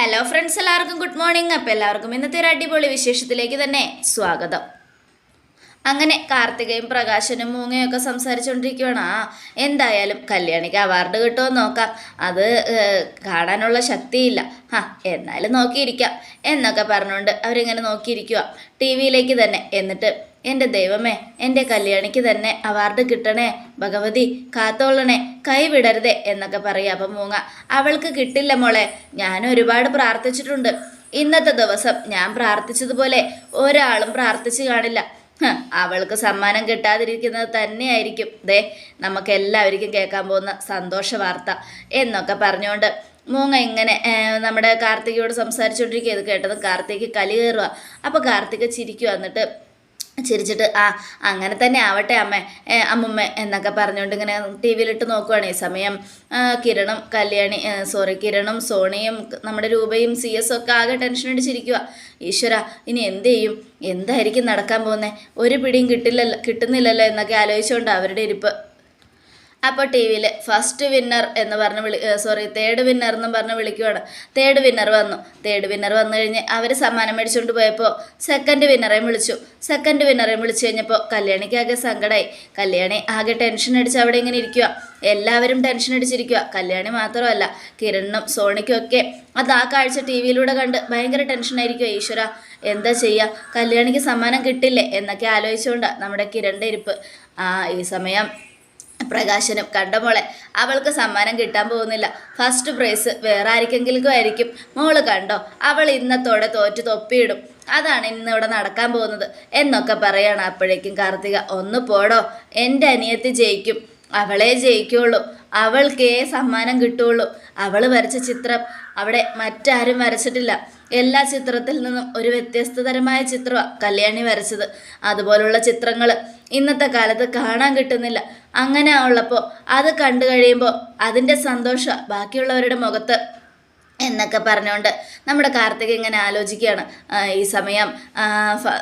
Hello friends എല്ലാവർക്കും good morning അപ്പോൾ എല്ലാവർക്കും ഇന്നത്തെ ഒരു അടിപൊളി വിശേഷത്തിലേക്ക് തന്നെ സ്വാഗതം. അങ്ങനെ കാർത്തികയും പ്രകാശനും മൂങ്ങയും ഒക്കെ സംസാരിച്ചുകൊണ്ടിരിക്കുകയാണ് ആ എന്തായാലും കല്യാണിക്ക് അവാർഡ് കിട്ടുമോ നോക്കാം. അത് കാണാനുള്ള ശക്തിയില്ല. ആ എന്നാലും നോക്കിയിരിക്കാം. എന്നൊക്കെ പറഞ്ഞുകൊണ്ട് അവരിങ്ങനെ നോക്കിയിരിക്കുക ടി വിയിലേക്ക് തന്നെ. എന്നിട്ട് എന്റെ ദൈവമേ എന്റെ കല്യാണിക്ക് തന്നെ അവാർഡ് കിട്ടണേ ഭഗവതി കാത്തോളണേ കൈവിടരുതേ എന്നൊക്കെ പറയുക അപ്പം മൂങ്ങ അവൾക്ക് കിട്ടില്ല മോളെ ഞാൻ ഒരുപാട് പ്രാർത്ഥിച്ചിട്ടുണ്ട്. ഇന്നത്തെ ദിവസം ഞാൻ പ്രാർത്ഥിച്ചതുപോലെ ഒരാളും പ്രാർത്ഥിച്ചു കാണില്ല. അവൾക്ക് സമ്മാനം കിട്ടാതിരിക്കുന്നത് തന്നെയായിരിക്കും. ദേ നമുക്ക് എല്ലാവർക്കും കേൾക്കാൻ പോകുന്ന സന്തോഷ വാർത്ത എന്നൊക്കെ പറഞ്ഞുകൊണ്ട് മൂങ്ങ ഇങ്ങനെ നമ്മുടെ കാർത്തികയോട് സംസാരിച്ചുകൊണ്ടിരിക്കുക ഇത് കേട്ടത് കാർത്തിക് കലി കയറുക അപ്പോൾ കാർത്തിക ചിരിക്കുക എന്നിട്ട് ചിരിച്ചിട്ട് ആ അങ്ങനെ തന്നെ ആവട്ടെ അമ്മ അമ്മമ്മ എന്നൊക്കെ പറഞ്ഞുകൊണ്ട് ഇങ്ങനെ ടി വിയിലിട്ട് നോക്കുവാണ്. ഈ സമയം കിരണും കല്യാണി സോറി കിരണും സോണിയും നമ്മുടെ രൂപയും സി എസും ഒക്കെ ആകെ ടെൻഷൻ അടിച്ചിരിക്കുക ഈശ്വര ഇനി എന്ത് ചെയ്യും? എന്തായിരിക്കും നടക്കാൻ പോകുന്നത് ഒരു പിടിയും കിട്ടില്ലല്ലോ കിട്ടുന്നില്ലല്ലോ എന്നൊക്കെ ആലോചിച്ചുകൊണ്ട് അവരുടെ ഇരിപ്പ് അപ്പോൾ ടി വിയിൽ ഫസ്റ്റ് വിന്നർ എന്ന് പറഞ്ഞ് വിളി സോറി തേർഡ് വിന്നർ എന്നും പറഞ്ഞ് വിളിക്കുവാണ്. തേർഡ് വിന്നർ വന്നു. തേർഡ് വിന്നർ വന്നു കഴിഞ്ഞ് അവർ സമ്മാനം മേടിച്ചുകൊണ്ട് പോയപ്പോൾ സെക്കൻഡ് വിന്നറേയും വിളിച്ചു. സെക്കൻഡ് വിന്നറേയും വിളിച്ചു കഴിഞ്ഞപ്പോൾ കല്യാണിക്ക് ആകെ സങ്കടമായി കല്യാണി ആകെ ടെൻഷൻ അടിച്ച് അവിടെ ഇങ്ങനെ ഇരിക്കുക എല്ലാവരും ടെൻഷൻ അടിച്ചിരിക്കുക കല്യാണി മാത്രമല്ല കിരണിനും സോണിക്കും ഒക്കെ അത് ആ കാഴ്ച ടി വിയിലൂടെ കണ്ട് ഭയങ്കര ടെൻഷനായിരിക്കും ഈശ്വര എന്താ ചെയ്യുക കല്യാണിക്ക് സമ്മാനം കിട്ടില്ലേ? എന്നൊക്കെ ആലോചിച്ചുകൊണ്ട് നമ്മുടെ കിരണിന്റെ ഇരിപ്പ്. ആ ഈ സമയം പ്രകാശനും കണ്ടമോളെ അവൾക്ക് സമ്മാനം കിട്ടാൻ പോകുന്നില്ല. ഫസ്റ്റ് പ്രൈസ് വേറെ ആർക്കെങ്കിലും ആയിരിക്കും. മോൾ കണ്ടോ? അവൾ ഇന്നത്തോടെ തോറ്റു തൊപ്പിയിടും. അതാണ് ഇന്നിവിടെ നടക്കാൻ പോകുന്നത്. എന്നൊക്കെ പറയാണ് അപ്പോഴേക്കും കാർത്തിക. ഒന്ന് പോടോ. എന്റെ അനിയത്തി ജയിക്കും. അവളെ ജയിക്കുള്ളൂ. അവൾക്കേ സമ്മാനം കിട്ടുള്ളൂ. അവൾ വരച്ച ചിത്രം അവിടെ മറ്റാരും വരച്ചിട്ടില്ല. എല്ലാ ചിത്രത്തിൽ നിന്നും ഒരു വ്യത്യസ്തതരമായ ചിത്രമാണ് കല്യാണി വരച്ചത്. അതുപോലുള്ള ചിത്രങ്ങൾ ഇന്നത്തെ കാലത്ത് കാണാൻ കിട്ടുന്നില്ല. അങ്ങനെ ഉള്ളപ്പോൾ അത് കണ്ടു കഴിയുമ്പോൾ അതിന്റെ സന്തോഷം ബാക്കിയുള്ളവരുടെ മുഖത്ത് എന്നൊക്കെ പറഞ്ഞുകൊണ്ട് നമ്മുടെ കാർത്തിക് ഇങ്ങനെ ആലോചിക്കുകയാണ്. ഈ സമയം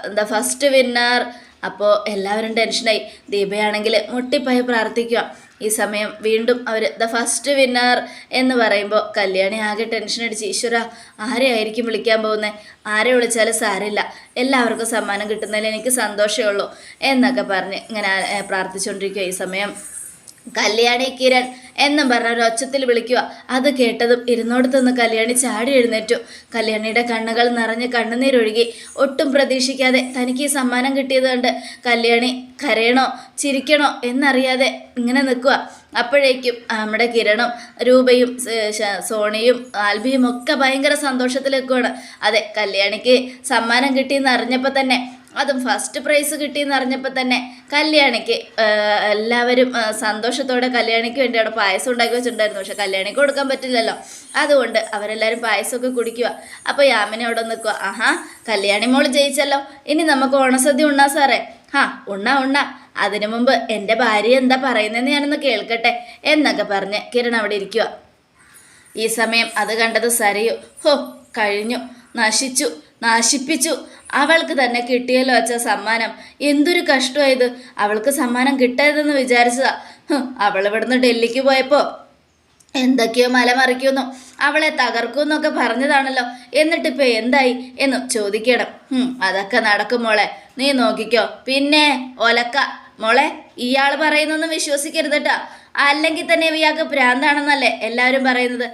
എന്താ ഫസ്റ്റ് വിന്നർ അപ്പോൾ എല്ലാവരും ടെൻഷനായി ദീപയാണെങ്കിൽ മുട്ടിപ്പോയി പ്രാർത്ഥിക്കുക. ഈ സമയം വീണ്ടും അവർ ദ ഫസ്റ്റ് വിന്നർ എന്ന് പറയുമ്പോൾ കല്യാണി ആകെ ടെൻഷൻ അടിച്ച് ഈശ്വര ആരെയായിരിക്കും വിളിക്കാൻ പോകുന്നത് ആരെ വിളിച്ചാലും സാരമില്ല. എല്ലാവർക്കും സമ്മാനം കിട്ടുന്നതിൽ എനിക്ക് സന്തോഷമേ ഉള്ളൂ എന്നൊക്കെ പറഞ്ഞ് ഇങ്ങനെ പ്രാർത്ഥിച്ചുകൊണ്ടിരിക്കുക ഈ സമയം. കല്യാണി കിരൺ എന്നും പറഞ്ഞ ഒരു ഒച്ചത്തിൽ വിളിക്കുക. അത് കേട്ടതും ഇരുന്നോടത്തുനിന്ന് കല്യാണി ചാടി എഴുന്നേറ്റു. കല്യാണിയുടെ കണ്ണുകൾ നിറഞ്ഞ് കണ്ണുനീരൊഴുകി. ഒട്ടും പ്രതീക്ഷിക്കാതെ തനിക്ക് ഈ സമ്മാനം കിട്ടിയത് കൊണ്ട് കല്യാണി കരയണോ ചിരിക്കണോ എന്നറിയാതെ ഇങ്ങനെ നിൽക്കുക. അപ്പോഴേക്കും നമ്മുടെ കിരണും രൂപയും സോണിയും ആൽബിയും ഒക്കെ ഭയങ്കര സന്തോഷത്തിൽ അതെ കല്യാണിക്ക് സമ്മാനം കിട്ടിയെന്ന് അറിഞ്ഞപ്പോൾ തന്നെ അതും ഫസ്റ്റ് പ്രൈസ് കിട്ടിയെന്ന് അറിഞ്ഞപ്പോൾ തന്നെ കല്യാണിക്ക് എല്ലാവരും സന്തോഷത്തോടെ കല്യാണിക്ക് വേണ്ടി അവിടെ പായസം ഉണ്ടാക്കി വെച്ചിട്ടുണ്ടായിരുന്നു. പക്ഷെ കല്യാണിക്ക് കൊടുക്കാൻ പറ്റില്ലല്ലോ. അതുകൊണ്ട് അവരെല്ലാവരും പായസമൊക്കെ കുടിക്കുക. അപ്പോൾ യാമിനെ അവിടെ നിൽക്കുക. ആഹാ കല്യാണി മോൾ ജയിച്ചല്ലോ. ഇനി നമുക്ക് ഓണസദ്യ ഉണ്ണാ സാറേ. ഹാ ഉണ്ണ ഉണ്ണ. അതിനു മുമ്പ് എന്റെ ഭാര്യ എന്താ പറയുന്നതെന്ന് ഞാനൊന്ന് കേൾക്കട്ടെ. എന്നൊക്കെ പറഞ്ഞ് കിരൺ അവിടെ ഇരിക്കുക. ഈ സമയം അത് കണ്ടത് സരയു. ഹോ കഴിഞ്ഞു. നശിച്ചു. നശിപ്പിച്ചു. അവൾക്ക് തന്നെ കിട്ടിയല്ലോ അച്ഛ സമ്മാനം. എന്തൊരു കഷ്ടമായത് അവൾക്ക് സമ്മാനം കിട്ടരുതെന്ന് വിചാരിച്ചതാ. അവൾ ഇവിടുന്ന് ഡൽഹിക്ക് പോയപ്പോൾ എന്തൊക്കെയോ മലമറിക്കുന്നു അവളെ തകർക്കുമെന്നൊക്കെ പറഞ്ഞതാണല്ലോ. എന്നിട്ടിപ്പോൾ എന്തായി എന്ന് ചോദിക്കണം. അതൊക്കെ നടക്കും മോളെ. നീ നോക്കിക്കോ. പിന്നെ ഒലക്ക. മോളെ ഇയാൾ പറയുന്നൊന്നും വിശ്വസിക്കരുത് കേട്ടോ. അല്ലെങ്കിൽ തന്നെ ഇയാൾക്ക് ഭ്രാന്താണെന്നല്ലേ എല്ലാവരും പറയുന്നത്.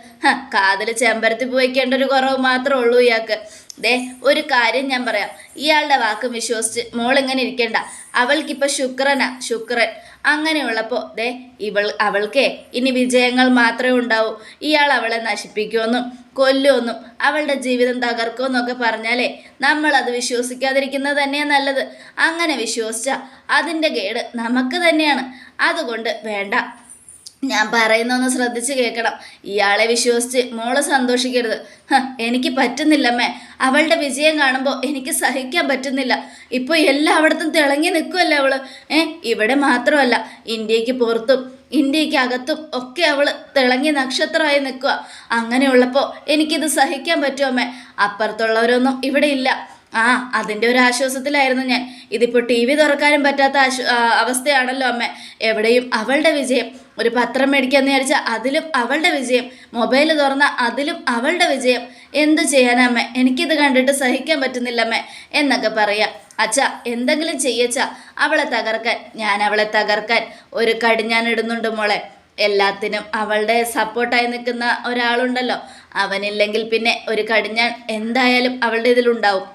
കാതിൽ ചെമ്പരത്തി പോയിക്കേണ്ട ഒരു കുറവ് മാത്രമേ ഉള്ളൂ ഇയാൾക്ക്. ദേ ഒരു കാര്യം ഞാൻ പറയാം. ഇയാളുടെ വാക്കും വിശ്വസിച്ച് മോളിങ്ങനെ ഇരിക്കണ്ട. അവൾക്കിപ്പോൾ ശുക്രനാ ശുക്രൻ. അങ്ങനെയുള്ളപ്പോൾ ദേ ഇവൾ അവൾക്കേ ഇനി വിജയങ്ങൾ മാത്രമേ ഉണ്ടാവൂ. ഇയാൾ അവളെ നശിപ്പിക്കുമെന്നും കൊല്ലുമെന്നും അവളുടെ ജീവിതം തകർക്കുമെന്നൊക്കെ പറഞ്ഞാലേ നമ്മളത് വിശ്വസിക്കാതിരിക്കുന്നത് തന്നെയാണ് നല്ലത്. അങ്ങനെ വിശ്വസിച്ചാൽ അതിന്റെ കേട് നമുക്ക് തന്നെയാണ്. അതുകൊണ്ട് വേണ്ട. ഞാൻ പറയുന്നൊന്ന് ശ്രദ്ധിച്ച് കേൾക്കണം. ഇയാളെ വിശ്വസിച്ച് മോൾ സന്തോഷിക്കരുത്. എനിക്ക് പറ്റുന്നില്ലമ്മേ. അവളുടെ വിജയം കാണുമ്പോൾ എനിക്ക് സഹിക്കാൻ പറ്റുന്നില്ല. ഇപ്പോൾ എല്ലായിടത്തും തിളങ്ങി നിൽക്കുമല്ലേ അവൾ? ഏ ഇവിടെ മാത്രമല്ല ഇന്ത്യയ്ക്ക് പുറത്തും ഇന്ത്യയ്ക്ക് അകത്തും ഒക്കെ അവൾ തിളങ്ങി നക്ഷത്രമായി നിൽക്കുക. അങ്ങനെയുള്ളപ്പോൾ എനിക്കിത് സഹിക്കാൻ പറ്റുമമ്മേ അപ്പുറത്തുള്ളവരൊന്നും ഇവിടെ ഇല്ല. ആ അതിന്റെ ഒരു ആശ്വാസത്തിലായിരുന്നു ഞാൻ. ഇതിപ്പോൾ ടി വി തുറക്കാനും പറ്റാത്ത അവസ്ഥയാണല്ലോ അമ്മേ. എവിടെയും അവളുടെ വിജയം ഒരു പത്രം മേടിക്കാന്ന് വിചാരിച്ചാൽ അതിലും അവളുടെ വിജയം മൊബൈൽ തുറന്ന അതിലും അവളുടെ വിജയം. എന്ത് ചെയ്യാനമ്മ? എനിക്കിത് കണ്ടിട്ട് സഹിക്കാൻ പറ്റുന്നില്ലമ്മേ എന്നൊക്കെ പറയാം. അച്ഛ എന്തെങ്കിലും ചെയ്യച്ച അവളെ തകർക്കാൻ ഞാൻ അവളെ തകർക്കാൻ ഒരു കടിഞ്ഞാൻ ഇടുന്നുണ്ട് മോളെ. എല്ലാത്തിനും അവളുടെ സപ്പോർട്ടായി നിൽക്കുന്ന ഒരാളുണ്ടല്ലോ. അവനില്ലെങ്കിൽ പിന്നെ ഒരു കടിഞ്ഞാൻ എന്തായാലും അവളുടെ ഇതിലുണ്ടാവും.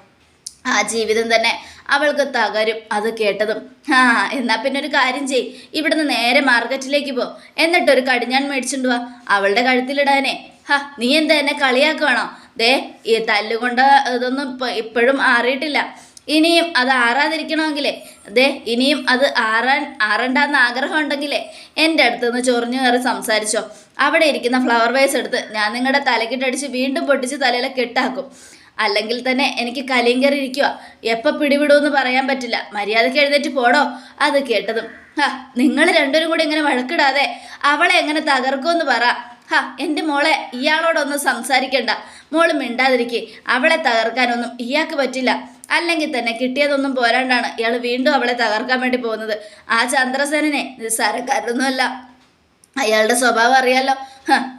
ആ ജീവിതം തന്നെ അവൾക്ക് തകരും. അത് കേട്ടതും ആ എന്നാ പിന്നെ ഒരു കാര്യം ചെയ് ഇവിടുന്ന് നേരെ മാർക്കറ്റിലേക്ക് പോ. എന്നിട്ടൊരു കടിഞ്ഞാൻ മേടിച്ചിട്ട് വാ. അവളുടെ കഴുത്തിലിടാനേ. ഹാ നീ എന്താ എന്നെ കളിയാക്കുവാണോ? ദേ ഈ തല്ലുകൊണ്ട് ഇതൊന്നും ഇപ്പോഴും ആറിയിട്ടില്ല. ഇനിയും അത് ആറാതിരിക്കണമെങ്കിലേ. ദേ ഇനിയും അത് ആറാൻ ആറണ്ടെന്ന് ആഗ്രഹം ഉണ്ടെങ്കിലേ എന്റെ അടുത്ത് നിന്ന് ചൊറിഞ്ഞു കയറി സംസാരിച്ചോ. അവിടെ ഇരിക്കുന്ന ഫ്ലവർ വൈസ് എടുത്ത് ഞാൻ നിങ്ങളുടെ തലക്കിട്ടടിച്ച് വീണ്ടും പൊട്ടിച്ച് തലയിലെ കെട്ടാക്കും. അല്ലെങ്കിൽ തന്നെ എനിക്ക് കലിയും കയറി ഇരിക്കുക എപ്പോൾ പിടിവിടുമെന്ന് പറയാൻ പറ്റില്ല. മര്യാദയ്ക്ക് എഴുന്നേറ്റ് പോടോ. അത് കേട്ടതും. ഹാ നിങ്ങൾ രണ്ടുപേരും കൂടി ഇങ്ങനെ വഴക്കിടാതെ അവളെ എങ്ങനെ തകർക്കുമെന്ന് പറ. ഹാ എന്റെ മോളെ ഇയാളോടൊന്നും സംസാരിക്കണ്ട. മോൾ മിണ്ടാതിരിക്കേ. അവളെ തകർക്കാനൊന്നും ഇയാൾക്ക് പറ്റില്ല. അല്ലെങ്കിൽ തന്നെ കിട്ടിയതൊന്നും പോരാണ്ടാണ്. ഇയാൾ വീണ്ടും അവളെ തകർക്കാൻ വേണ്ടി പോകുന്നത്. ആ ചന്ദ്രസേനനെ നിസ്സാരക്കാരൊന്നുമല്ല അയാളുടെ സ്വഭാവം അറിയാലോ.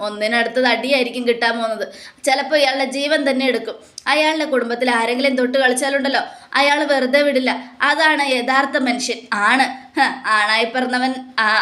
ഒന്നിനടുത്ത് തടിയായിരിക്കും കിട്ടാൻ പോകുന്നത്. ചിലപ്പോൾ ഇയാളുടെ ജീവൻ തന്നെ എടുക്കും. അയാളുടെ കുടുംബത്തിൽ ആരെങ്കിലും തൊട്ട് കളിച്ചാലുണ്ടല്ലോ. അയാൾ വെറുതെ വിടില്ല. അതാണ് യഥാർത്ഥ മനുഷ്യൻ. ആണ്. ആണായി പറഞ്ഞവൻ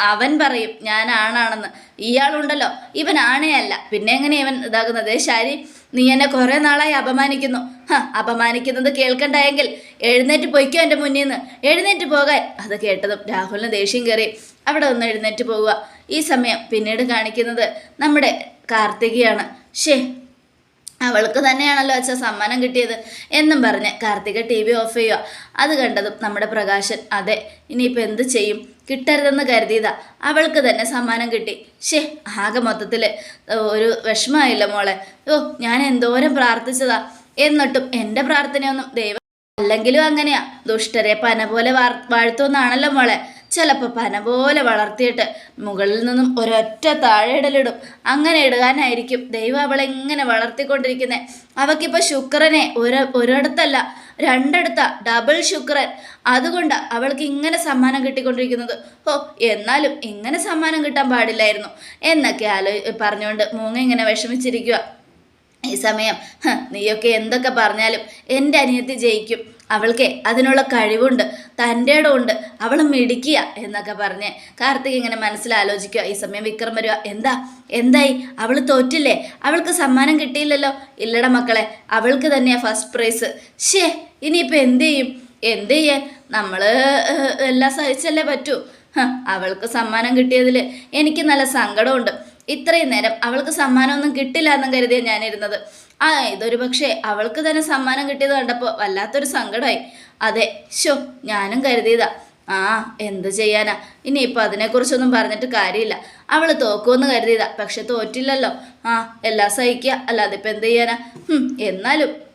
അവൻ പറയും ഞാൻ ആണാണെന്ന്. ഇയാളുണ്ടല്ലോ. ഇവൻ ആണേ അല്ല പിന്നെ എങ്ങനെ ഇവൻ ഇതാകുന്നത്? ശാരി. നീ എന്നെ കുറേ നാളായി അപമാനിക്കുന്നു. അപമാനിക്കുന്നത് കേൾക്കണ്ടായെങ്കിൽ എഴുന്നേറ്റ് പൊയ്ക്കോ എന്റെ മുന്നിൽ നിന്ന് എഴുന്നേറ്റ് പോകാൻ. അത് കേട്ടതും രാഹുലിന് ദേഷ്യം കയറി. അവിടെ ഒന്ന് എഴുന്നേറ്റ് പോവുക. ഈ സമയം പിന്നീട് കാണിക്കുന്നത് നമ്മുടെ കാർത്തികയാണ്. ഷേ അവൾക്ക് തന്നെയാണല്ലോ അച്ഛൻ സമ്മാനം കിട്ടിയത്. എന്നും പറഞ്ഞ് കാർത്തിക ടി വി ഓഫ് ചെയ്യുക. അത് കണ്ടതും നമ്മുടെ പ്രകാശൻ അതെ ഇനിയിപ്പോൾ എന്ത് ചെയ്യും? കിട്ടരുതെന്ന് കരുതിയതാ. അവൾക്ക് തന്നെ സമ്മാനം കിട്ടി. ഷേ ആകെ മൊത്തത്തിൽ ഒരു വിഷമമായില്ല മോളെ. ഓ ഞാൻ എന്തോരം പ്രാർത്ഥിച്ചതാ. എന്നിട്ടും എന്റെ പ്രാർത്ഥനയൊന്നും ദൈവം അല്ലെങ്കിലും അങ്ങനെയാ. ദുഷ്ടരെ പന പോലെ വാർ വാഴ്ത്തുമെന്നാണല്ലോ മോളെ. ചിലപ്പോൾ പന പോലെ വളർത്തിയിട്ട് മുകളിൽ നിന്നും ഒരൊറ്റ താഴെ ഇടലിടും. അങ്ങനെ ഇടുകാനായിരിക്കും ദൈവം അവളെ ഇങ്ങനെ വളർത്തിക്കൊണ്ടിരിക്കുന്നത് അവക്കിപ്പോൾ ശുക്രനെ ഒരു ഒരിടത്തല്ല. രണ്ടിടത്ത ഡബിൾ ശുക്രൻ. അതുകൊണ്ട് അവൾക്ക് ഇങ്ങനെ സമ്മാനം കിട്ടിക്കൊണ്ടിരിക്കുന്നത്. ഓ എന്നാലും ഇങ്ങനെ സമ്മാനം കിട്ടാൻ പാടില്ലായിരുന്നു. എന്നൊക്കെ ആലോ പറഞ്ഞുകൊണ്ട് മൂങ്ങ ഇങ്ങനെ വിഷമിച്ചിരിക്കുക ഈ സമയം നീയൊക്കെ എന്തൊക്കെ പറഞ്ഞാലും എന്റെ അനിയത്തി ജയിക്കും. അവൾക്ക് അതിനുള്ള കഴിവുണ്ട് തന്റെ ഇടമുണ്ട്. അവൾ മിടിക്കുക എന്നൊക്കെ പറഞ്ഞ് കാർത്തിക് ഇങ്ങനെ മനസ്സിലാലോചിക്കുക. ഈ സമയം വിക്രം വരിക. എന്താ? എന്തായി? അവൾ തോറ്റില്ലേ? അവൾക്ക് സമ്മാനം കിട്ടിയില്ലല്ലോ? ഇല്ലട മക്കളെ അവൾക്ക് തന്നെയാ ഫസ്റ്റ് പ്രൈസ് ഷേ ഇനിയിപ്പോൾ എന്ത് ചെയ്യും? എന്ത് ചെയ്യാൻ? നമ്മൾ എല്ലാം സഹിച്ചല്ലേ പറ്റൂ. അവൾക്ക് സമ്മാനം കിട്ടിയതിൽ എനിക്ക് നല്ല സങ്കടമുണ്ട്. ഇത്രയും നേരം അവൾക്ക് സമ്മാനമൊന്നും കിട്ടില്ല എന്നും കരുതിയാണ് ഞാനിരുന്നത്. ആ ഇതൊരു പക്ഷേ അവൾക്ക് തന്നെ സമ്മാനം കിട്ടിയത് കണ്ടപ്പോൾ വല്ലാത്തൊരു സങ്കടമായി. അതെ ഷോ ഞാനും കരുതിയതാ. ആ എന്ത് ചെയ്യാനാ? ഇനിയിപ്പോൾ അതിനെക്കുറിച്ചൊന്നും പറഞ്ഞിട്ട് കാര്യമില്ല. അവൾ തോക്കുമെന്ന് കരുതിയതാ. പക്ഷെ തോറ്റില്ലല്ലോ. ആ എല്ലാം സഹിക്കുക അല്ലാതെ ഇപ്പം എന്ത് ചെയ്യാനാ? എന്നാലും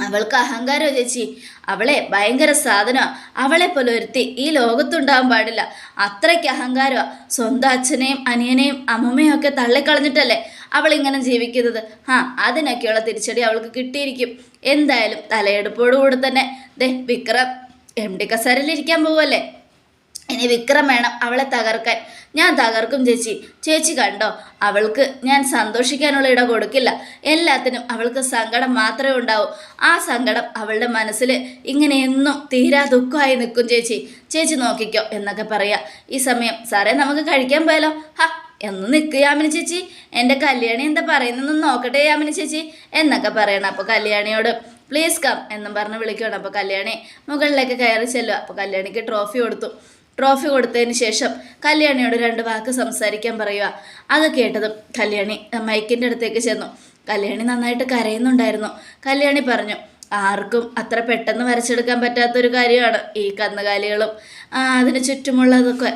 അവൾക്ക് അഹങ്കാരം ചേച്ചി. അവളെ ഭയങ്കര സാധനമാണ് അവളെ പോലെ ഒരുത്തി ഈ ലോകത്തുണ്ടാകാൻ പാടില്ല. അത്രയ്ക്ക് അഹങ്കാരമാണ് സ്വന്തം അച്ഛനെയും അനിയനെയും അമ്മമ്മയും ഒക്കെ തള്ളിക്കളഞ്ഞിട്ടല്ലേ അവൾ ഇങ്ങനെ ജീവിക്കുന്നത്? ആ അതിനൊക്കെയുള്ള തിരിച്ചടി അവൾക്ക് കിട്ടിയിരിക്കും. എന്തായാലും തലയെടുപ്പോടുകൂടി തന്നെ. ദേ വിക്രം എം ഡി കസേരയിലിരിക്കാൻ പോവല്ലേ? ഇനി വിക്രം വേണം അവളെ തകർക്കാൻ. ഞാൻ തകർക്കും ചേച്ചി. ചേച്ചി കണ്ടോ? അവൾക്ക് ഞാൻ സന്തോഷിക്കാനുള്ള ഇട കൊടുക്കില്ല. എല്ലാത്തിനും അവൾക്ക് സങ്കടം മാത്രമേ ഉണ്ടാവൂ. ആ സങ്കടം അവളുടെ മനസ്സിൽ ഇങ്ങനെ എന്നും തീരാ ദുഃഖമായി നിൽക്കും ചേച്ചി. ചേച്ചി നോക്കിക്കോ എന്നൊക്കെ പറയാം. ഈ സമയം സാറേ നമുക്ക് കഴിക്കാൻ പോയാലോ? ഹാ എന്ന് നിൽക്കുക യാമിനി ചേച്ചി. എന്റെ കല്യാണി എന്താ പറയുന്നതെന്ന് നോക്കട്ടെ യാമിനി ചേച്ചി എന്നൊക്കെ പറയണം. അപ്പോൾ കല്യാണിയോട് പ്ലീസ് കം എന്നും പറഞ്ഞ് വിളിക്കണം അപ്പോൾ കല്യാണി മുകളിലേക്ക് കയറി ചെല്ലുക അപ്പോൾ കല്യാണിക്ക് ട്രോഫി കൊടുത്തു. ട്രോഫി കൊടുത്തതിന് ശേഷം കല്യാണിയോട് രണ്ട് വാക്ക് സംസാരിക്കാൻ പറയുക. അത് കേട്ടതും കല്യാണി മൈക്കിന്റെ അടുത്തേക്ക് ചെന്നു. കല്യാണി നന്നായിട്ട് കരയുന്നുണ്ടായിരുന്നു. കല്യാണി പറഞ്ഞു ആർക്കും അത്ര പെട്ടെന്ന് വരച്ചെടുക്കാൻ പറ്റാത്തൊരു കാര്യമാണ് ഈ കന്നുകാലികളും അതിന് ചുറ്റുമുള്ളതൊക്കെ.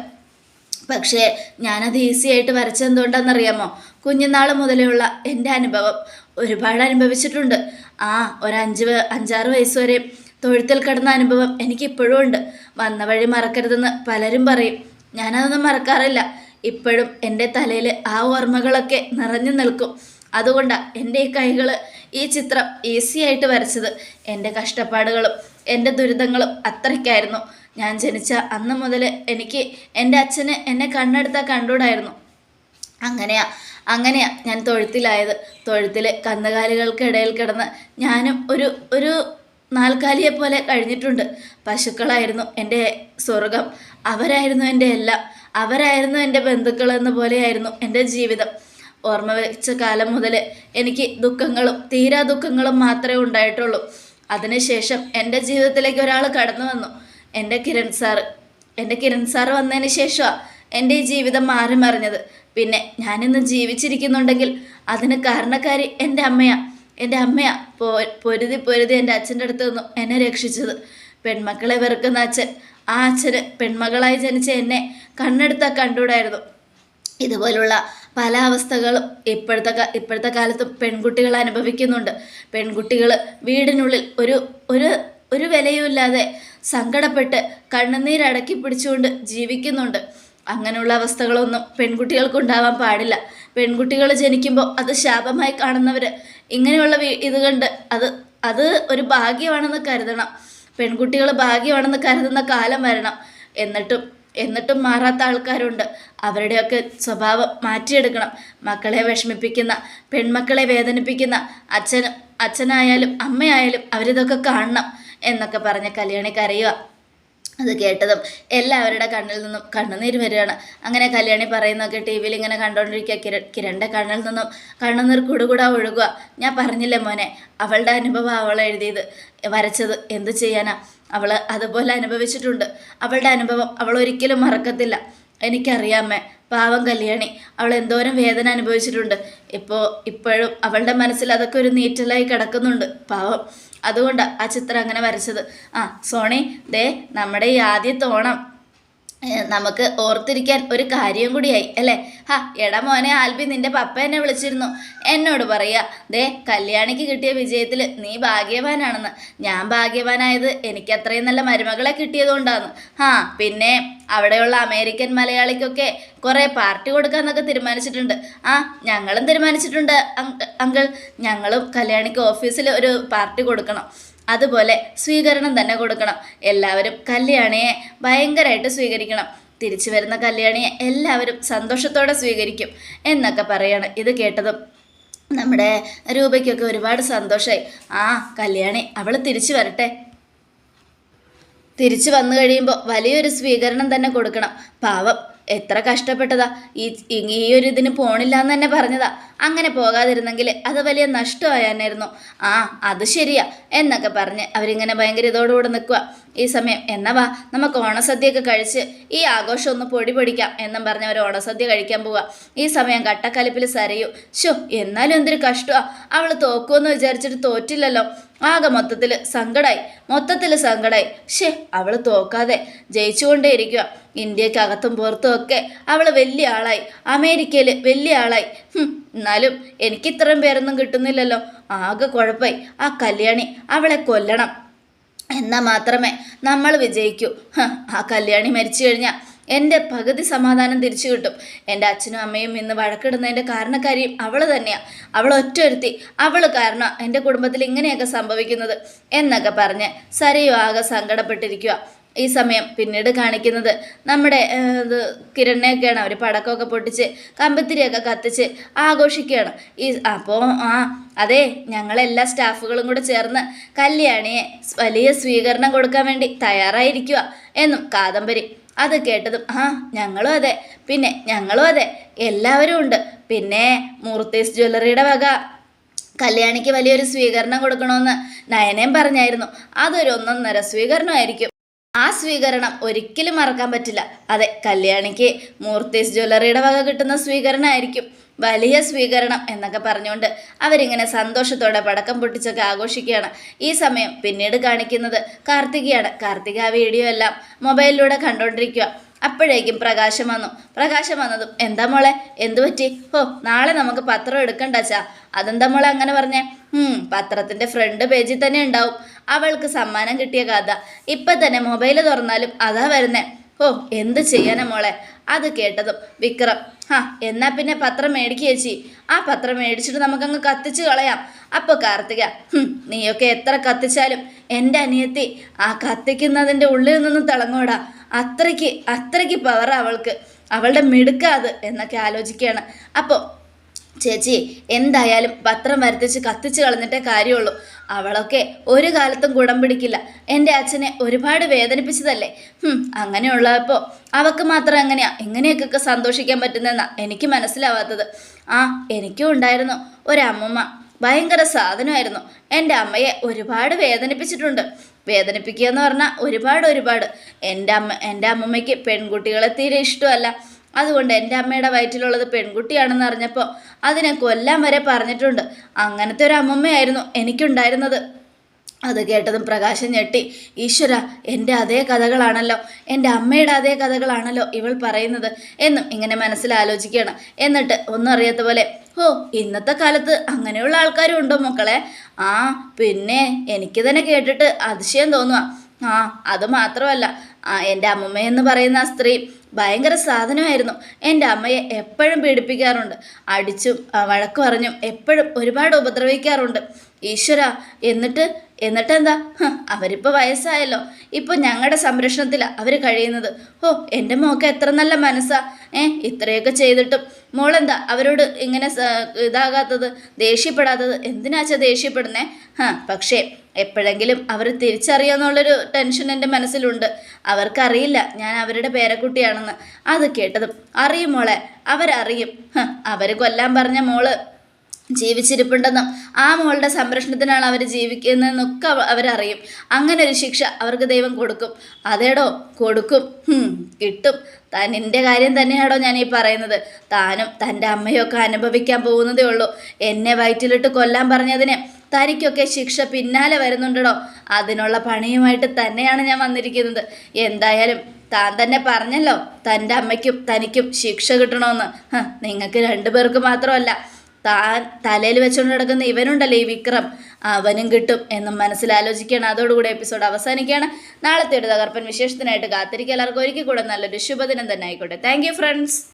പക്ഷേ ഞാനത് ഈസി ആയിട്ട് വരച്ചെന്തുകൊണ്ടാണെന്നറിയാമോ കുഞ്ഞുനാൾ മുതലുള്ള എന്റെ അനുഭവം ഒരുപാട് അനുഭവിച്ചിട്ടുണ്ട്. ആ ഒരു അഞ്ച് അഞ്ചാറ് വയസ്സ് വരെ തൊഴുത്തിൽ കിടന്ന അനുഭവം എനിക്കിപ്പോഴും ഉണ്ട്. വന്ന വഴി മറക്കരുതെന്ന് പലരും പറയും. ഞാനതൊന്നും മറക്കാറില്ല. ഇപ്പോഴും എന്റെ തലയിൽ ആ ഓർമ്മകളൊക്കെ നിറഞ്ഞു നിൽക്കും. അതുകൊണ്ടാണ് എന്റെ ഈ കൈകൾ ഈ ചിത്രം ഈസി ആയിട്ട് വരച്ചത്. എന്റെ കഷ്ടപ്പാടുകളും എന്റെ ദുരിതങ്ങളും അത്രയ്ക്കായിരുന്നു. ഞാൻ ജനിച്ച അന്ന് മുതൽ എനിക്ക് എന്റെ അച്ഛന് എന്നെ കണ്ണെടുത്താൽ കണ്ടൂടായിരുന്നു. അങ്ങനെയാ അങ്ങനെയാ ഞാൻ തൊഴുത്തിലായത്. തൊഴുത്തിൽ കന്നുകാലികൾക്കിടയിൽ കിടന്ന് ഞാനും ഒരു ഒരു നാൽക്കാലിയെ പോലെ കഴിഞ്ഞിട്ടുണ്ട്. പശുക്കളായിരുന്നു എന്റെ സ്വർഗം. അവരായിരുന്നു എന്റെ എല്ലാം. അവരായിരുന്നു എന്റെ ബന്ധുക്കൾ എന്ന പോലെയായിരുന്നു എന്റെ ജീവിതം. ഓർമ്മ വെച്ച കാലം മുതൽ എനിക്ക് ദുഃഖങ്ങളും തീരാ ദുഃഖങ്ങളും മാത്രമേ ഉണ്ടായിട്ടുള്ളൂ. അതിനുശേഷം എന്റെ ജീവിതത്തിലേക്ക് ഒരാൾ കടന്നു വന്നു. എന്റെ കിരൺ സാറ്. എന്റെ കിരൺ സാറ് വന്നതിന് ശേഷമാണ് എന്റെ ഈ ജീവിതം മാറി മറിഞ്ഞത് പിന്നെ ഞാനിന്ന് ജീവിച്ചിരിക്കുന്നുണ്ടെങ്കിൽ അതിന് കാരണക്കാരി എന്റെ അമ്മയാ. എന്റെ അമ്മയാ പൊ പൊരുതി പൊരുതി എന്റെ അച്ഛന്റെ അടുത്ത് നിന്നു എന്നെ രക്ഷിച്ചത്. പെൺമക്കളെ വെറുക്കുന്ന അച്ഛൻ. ആ അച്ഛന് പെൺമകളായി ജനിച്ച എന്നെ കണ്ണെടുത്താൽ കണ്ടുകൂടായിരുന്നു. ഇതുപോലുള്ള പല അവസ്ഥകളും ഇപ്പോഴത്തെ ഇപ്പോഴത്തെ കാലത്തും പെൺകുട്ടികൾ അനുഭവിക്കുന്നുണ്ട്. പെൺകുട്ടികൾ വീടിനുള്ളിൽ ഒരു ഒരു ഒരു വിലയുമില്ലാതെ സങ്കടപ്പെട്ട് കണ്ണുനീരടക്കി പിടിച്ചുകൊണ്ട് ജീവിക്കുന്നുണ്ട്. അങ്ങനെയുള്ള അവസ്ഥകളൊന്നും പെൺകുട്ടികൾക്ക് ഉണ്ടാവാൻ പാടില്ല. പെൺകുട്ടികൾ ജനിക്കുമ്പോൾ അത് ശാപമായി കാണുന്നവർ ഇങ്ങനെയുള്ള ഇത് കണ്ട് അത് അത് ഒരു ഭാഗ്യമാണെന്ന് കരുതണം. പെൺകുട്ടികൾ ഭാഗ്യമാണെന്ന് കരുതുന്ന കാലം വരണം. എന്നിട്ടും എന്നിട്ടും മാറാത്ത ആൾക്കാരുണ്ട്. അവരുടെയൊക്കെ സ്വഭാവം മാറ്റിയെടുക്കണം. മക്കളെ വിഷമിപ്പിക്കുന്ന പെൺമക്കളെ വേദനിപ്പിക്കുന്ന അച്ഛനും അച്ഛനായാലും അമ്മയായാലും അവരിതൊക്കെ കാണണം എന്നൊക്കെ പറഞ്ഞ് കല്യാണി കരയുക അത് കേട്ടതും എല്ലാവരുടെ കണ്ണിൽ നിന്നും കണ്ണുനീര് വരികയാണ്. അങ്ങനെ കല്യാണി പറയുന്നൊക്കെ ടി വിയിൽ ഇങ്ങനെ കണ്ടുകൊണ്ടിരിക്കുക കിര കിരണിന്റെ കണ്ണിൽ നിന്നും കണ്ണുനീർ കുടുകൂടാ ഒഴുകുക. ഞാൻ പറഞ്ഞില്ലേ മോനെ അവളുടെ അനുഭവം അവൾ എഴുതിയത് വരച്ചത് എന്ത് ചെയ്യാനാ? അവൾ അതുപോലെ അനുഭവിച്ചിട്ടുണ്ട്. അവളുടെ അനുഭവം അവൾ ഒരിക്കലും മറക്കത്തില്ല. എനിക്കറിയാമേ പാവം കല്യാണി അവൾ എന്തോരം വേദന അനുഭവിച്ചിട്ടുണ്ട്. ഇപ്പോൾ ഇപ്പോഴും അവളുടെ മനസ്സിൽ അതൊക്കെ ഒരു നീറ്റലായി കിടക്കുന്നുണ്ട്. പാവം. അതുകൊണ്ടാണ് ആ ചിത്രം അങ്ങനെ വരച്ചത്. ആ സോണി ദേ നമ്മുടെ ഈ ആദ്യത്തെ ഓണം നമുക്ക് ഓർത്തിരിക്കാൻ ഒരു കാര്യം കൂടിയായി അല്ലേ? ഹാ എടാ മോനെ ആൽബി നിന്റെ പപ്പ എന്നെ വിളിച്ചിരുന്നു. എന്നോട് പറയുക ദേ കല്യാണിക്ക് കിട്ടിയ വിജയത്തിൽ നീ ഭാഗ്യവാനാണെന്ന്. ഞാൻ ഭാഗ്യവാനായത് എനിക്ക് അത്രയും നല്ല മരുമകളെ കിട്ടിയതുകൊണ്ടാണ്. ഹാ പിന്നെ അവിടെയുള്ള അമേരിക്കൻ മലയാളിക്കൊക്കെ കുറേ പാർട്ടി കൊടുക്കാന്നൊക്കെ തീരുമാനിച്ചിട്ടുണ്ട്. ആ ഞങ്ങളും തീരുമാനിച്ചിട്ടുണ്ട് അങ്കിൾ. ഞങ്ങളും കല്യാണിക്ക് ഓഫീസിൽ ഒരു പാർട്ടി കൊടുക്കണം. അതുപോലെ സ്വീകരണം തന്നെ കൊടുക്കണം. എല്ലാവരും കല്യാണിയെ ഭയങ്കരമായിട്ട് സ്വീകരിക്കണം. തിരിച്ചു വരുന്ന കല്യാണിയെ എല്ലാവരും സന്തോഷത്തോടെ സ്വീകരിക്കും എന്നൊക്കെ പറയാണ്. ഇത് കേട്ടതും നമ്മുടെ രൂപയ്ക്കൊക്കെ ഒരുപാട് സന്തോഷമായി ആ കല്യാണി അവൾ തിരിച്ചു വരട്ടെ. തിരിച്ചു വന്നു കഴിയുമ്പോൾ വലിയൊരു സ്വീകരണം തന്നെ കൊടുക്കണം. പാവം എത്ര കഷ്ടപ്പെട്ടതാ. ഈ ഈ ഒരു ഇതിന് പോണില്ല എന്ന് തന്നെ പറഞ്ഞതാ. അങ്ങനെ പോകാതിരുന്നെങ്കിൽ അത് വലിയ നഷ്ടമായായിരുന്നു ആ അത് ശരിയാ എന്നൊക്കെ പറഞ്ഞ് അവരിങ്ങനെ ഭയങ്കര ഇതോടുകൂടെ നിൽക്കുക ഈ സമയം എന്നാ വാ നമുക്ക് ഓണസദ്യയൊക്കെ കഴിച്ച് ഈ ആഘോഷം ഒന്ന് പൊടി പൊടിക്കാം എന്നും പറഞ്ഞ് അവർ ഓണസദ്യ കഴിക്കാൻ പോവുക ഈ സമയം കട്ടക്കലിപ്പിൽ സരയു ഷോ എന്നാലും എന്തൊരു കഷ്ടമാണ് അവൾ തോക്കുമെന്ന് വിചാരിച്ചിട്ട് തോറ്റില്ലല്ലോ. ആകെ മൊത്തത്തിൽ സങ്കടായി മൊത്തത്തിൽ സങ്കടായി. ഷേ അവൾ തോക്കാതെ ജയിച്ചുകൊണ്ടേ ഇരിക്കുക ഇന്ത്യക്കകത്തും പുറത്തും ഒക്കെ അവൾ വലിയ ആളായി അമേരിക്കയിൽ വലിയ ആളായി. എന്നാലും എനിക്ക് ഇത്രയും പേരൊന്നും കിട്ടുന്നില്ലല്ലോ. ആകെ കുഴപ്പമായി ആ കല്യാണി അവളെ കൊല്ലണം. എന്നാൽ മാത്രമേ നമ്മൾ വിജയിക്കൂ. ആ കല്യാണി മരിച്ചു കഴിഞ്ഞാൽ എന്റെ പകുതി സമാധാനം തിരിച്ചു കിട്ടും. എന്റെ അച്ഛനും അമ്മയും ഇന്ന് വഴക്കിടുന്നതിന്റെ കാരണക്കാരിയും അവൾ തന്നെയാണ് അവൾ ഒറ്റൊരുത്തി. അവൾ കാരണം എന്റെ കുടുംബത്തിൽ ഇങ്ങനെയൊക്കെ സംഭവിക്കുന്നത്. എന്നൊക്കെ പറഞ്ഞ് സരയു ആകെ സങ്കടപ്പെട്ടിരിക്കുക ഈ സമയം പിന്നീട് കാണിക്കുന്നത് നമ്മുടെ ഇത് കിരണ്ണയൊക്കെയാണ് അവർ പടക്കമൊക്കെ പൊട്ടിച്ച് കമ്പത്തിരിയൊക്കെ കത്തിച്ച് ആഘോഷിക്കുകയാണ്. ഈ അപ്പോൾ ആ അതെ ഞങ്ങളെല്ലാ സ്റ്റാഫുകളും കൂടെ ചേർന്ന് കല്യാണിയെ വലിയ സ്വീകരണം കൊടുക്കാൻ വേണ്ടി തയ്യാറായിരിക്കുക എന്നും കാദംബരി. അത് കേട്ടതും ആ ഞങ്ങളും അതെ. പിന്നെ ഞങ്ങളും അതെ. എല്ലാവരും ഉണ്ട്. പിന്നെ മൂർത്തീസ് ജ്വല്ലറിയുടെ വക. കല്യാണിക്ക് വലിയൊരു സ്വീകരണം കൊടുക്കണമെന്ന് നയനയും പറഞ്ഞായിരുന്നു. അതൊരു ഒന്നൊന്നര സ്വീകരണമായിരിക്കും. ആ സ്വീകരണം ഒരിക്കലും മറക്കാൻ പറ്റില്ല. അതെ കല്യാണിക്ക് മൂർത്തീസ് ജ്വല്ലറിയുടെ വക കിട്ടുന്ന സ്വീകരണമായിരിക്കും. വലിയ സ്വീകരണം എന്നൊക്കെ പറഞ്ഞുകൊണ്ട് അവരിങ്ങനെ സന്തോഷത്തോടെ പടക്കം പൊട്ടിച്ചൊക്കെ ആഘോഷിക്കുകയാണ്. ഈ സമയം പിന്നീട് കാണിക്കുന്നത് കാർത്തികയാണ്. കാർത്തിക ആ വീഡിയോ എല്ലാം മൊബൈലിലൂടെ കണ്ടുകൊണ്ടിരിക്കുക അപ്പോഴേക്കും പ്രകാശം വന്നു. പ്രകാശം വന്നതും എന്താ മോളെ? എന്തു പറ്റി? ഓ നാളെ നമുക്ക് പത്രം എടുക്കണ്ട ചാ. അതെന്താ മോളെ അങ്ങനെ പറഞ്ഞേ? പത്രത്തിന്റെ ഫ്രണ്ട് പേജിൽ തന്നെ ഉണ്ടാവും. അവൾക്ക് സമ്മാനം കിട്ടിയ കഥ. ഇപ്പൊ തന്നെ മൊബൈൽ തുറന്നാലും അതാ വരുന്നേ. ഓ എന്ത് ചെയ്യാനാ മോളെ? അത് കേട്ടതും വിക്രം ആ എന്നാ പിന്നെ പത്രം മേടിക്കുക ചേച്ചി. ആ പത്രം മേടിച്ചിട്ട് നമുക്കങ്ങ് കത്തിച്ചു കളയാം. അപ്പോൾ കാർത്തിക നീയൊക്കെ എത്ര കത്തിച്ചാലും എന്റെ അനിയത്തി ആ കത്തിക്കുന്നതിന്റെ ഉള്ളിൽ നിന്നും തിളങ്ങോടാ. അത്രയ്ക്ക് അത്രയ്ക്ക് പവർ അവൾക്ക്. അവളുടെ മിടുക്കാത് എന്നൊക്കെ ആലോചിക്കുകയാണ്. അപ്പോൾ ചേച്ചി എന്തായാലും പത്രം വരുത്തിച്ച് കത്തിച്ച് കളഞ്ഞിട്ടേ കാര്യമുള്ളൂ. അവളൊക്കെ ഒരു കാലത്തും കുടം പിടിക്കില്ല. എന്റെ അച്ഛനെ ഒരുപാട് വേദനിപ്പിച്ചതല്ലേ? അങ്ങനെയുള്ളപ്പോൾ അവൾക്ക് മാത്രം എങ്ങനെയാ? എങ്ങനെയൊക്കെ സന്തോഷിക്കാൻ പറ്റുന്നതെന്നാ എനിക്ക് മനസ്സിലാവാത്തത്. ആ എനിക്കും ഉണ്ടായിരുന്നു. ഒരമ്മമ്മ ഭയങ്കര സാധനമായിരുന്നു. എന്റെ അമ്മയെ ഒരുപാട് വേദനിപ്പിച്ചിട്ടുണ്ട്. വേദനിപ്പിക്കുക എന്ന് പറഞ്ഞാൽ ഒരുപാട് ഒരുപാട്. എന്റെ അമ്മ എന്റെ അമ്മമ്മയ്ക്ക് പെൺകുട്ടികളെ തീരെ ഇഷ്ടമല്ല. അതുകൊണ്ട് എന്റെ അമ്മയുടെ വയറ്റിലുള്ളത് പെൺകുട്ടിയാണെന്ന് അറിഞ്ഞപ്പോൾ അതിനെ കൊല്ലാൻ വരെ പറഞ്ഞിട്ടുണ്ട്. അങ്ങനത്തെ ഒരു അമ്മമ്മയായിരുന്നു എനിക്കുണ്ടായിരുന്നത്. അത് കേട്ടതും പ്രകാശം ഞെട്ടി. ഈശ്വര എന്റെ അതേ കഥകളാണല്ലോ എന്റെ അമ്മയുടെ അതേ കഥകളാണല്ലോ ഇവൾ പറയുന്നത് എന്നും ഇങ്ങനെ മനസ്സിൽ ആലോചിക്കുകയാണ് എന്നിട്ട് ഒന്നും അറിയാത്ത പോലെ ഓ ഇന്നത്തെ കാലത്ത് അങ്ങനെയുള്ള ആൾക്കാരും ഉണ്ടോ മക്കളെ? ആ പിന്നെ എനിക്ക് തന്നെ കേട്ടിട്ട് അതിശയം തോന്നുക ആ അത് മാത്രമല്ല. എന്റെ അമ്മമ്മയെന്ന് പറയുന്ന ആ സ്ത്രീ ഭയങ്കര സാധനമായിരുന്നു. എന്റെ അമ്മയെ എപ്പോഴും പീഡിപ്പിക്കാറുണ്ട്. അടിച്ചും വഴക്ക് പറഞ്ഞും എപ്പോഴും ഒരുപാട് ഉപദ്രവിക്കാറുണ്ട്. ഈശ്വര എന്നിട്ട് എന്നിട്ട് എന്താ അവരിപ്പോൾ വയസ്സായല്ലോ. ഇപ്പോൾ ഞങ്ങളുടെ സംരക്ഷണത്തിലാണ് അവർ കഴിയുന്നത്. ഓ എന്റെ മോക്ക് എത്ര നല്ല മനസ്സാ. ഏ ഇത്രയൊക്കെ ചെയ്തിട്ടും. മോളെന്താ അവരോട് ഇങ്ങനെ ഇതാകാത്തത് ദേഷ്യപ്പെടാത്തത്? എന്തിനാച്ചാ ദേഷ്യപ്പെടുന്നേ? ഹാ പക്ഷേ എപ്പോഴെങ്കിലും അവർ തിരിച്ചറിയാന്നുള്ളൊരു ടെൻഷൻ എന്റെ മനസ്സിലുണ്ട്. അവർക്കറിയില്ല ഞാൻ അവരുടെ പേരക്കുട്ടിയാണെന്ന്. അത് കേട്ടതും അറിയും മോളെ അവരറിയും. അവർ കൊല്ലാൻ പറഞ്ഞ മോൾ ജീവിച്ചിരിപ്പുണ്ടെന്നും ആ മോളുടെ സംരക്ഷണത്തിനാണ് അവർ ജീവിക്കുന്നതെന്നൊക്കെ അവ- അവരറിയും. അങ്ങനെ ഒരു ശിക്ഷ അവർക്ക് ദൈവം കൊടുക്കും. അതേടോ? കൊടുക്കും. കിട്ടും. താൻ എന്റെ കാര്യം തന്നെയാണോ ഞാൻ ഈ പറയുന്നത്. താനും തന്റെ അമ്മയൊക്കെ അനുഭവിക്കാൻ പോകുന്നതേ ഉള്ളൂ. എന്നെ വയറ്റിലിട്ട് കൊല്ലാൻ പറഞ്ഞതിന് തനിക്കൊക്കെ ശിക്ഷ പിന്നാലെ വരുന്നുണ്ടോ അതിനുള്ള പണിയുമായിട്ട് തന്നെയാണ് ഞാൻ വന്നിരിക്കുന്നത്. എന്തായാലും താൻ തന്നെ പറഞ്ഞല്ലോ തന്റെ അമ്മയ്ക്കും തനിക്കും ശിക്ഷ കിട്ടണമെന്ന്. നിങ്ങൾക്ക് രണ്ടു പേർക്ക് മാത്രമല്ല. താൻ തലയിൽ വെച്ചുകൊണ്ട് കിടക്കുന്ന ഇവനുണ്ടല്ലോ ഈ വിക്രം. അവനും കിട്ടും എന്നും മനസ്സിലാലോചിക്കുകയാണ്. അതോടുകൂടി എപ്പിസോഡ് അവസാനിക്കുകയാണ്. നാളത്തെ ഒരു തകർപ്പൻ വിശേഷത്തിനായിട്ട് കാത്തിരിക്കുക. എല്ലാവർക്കും ഒരിക്കൽ കൂടെ നല്ലൊരു ശുഭദിനം തന്നെ ആയിക്കോട്ടെ. Thank friends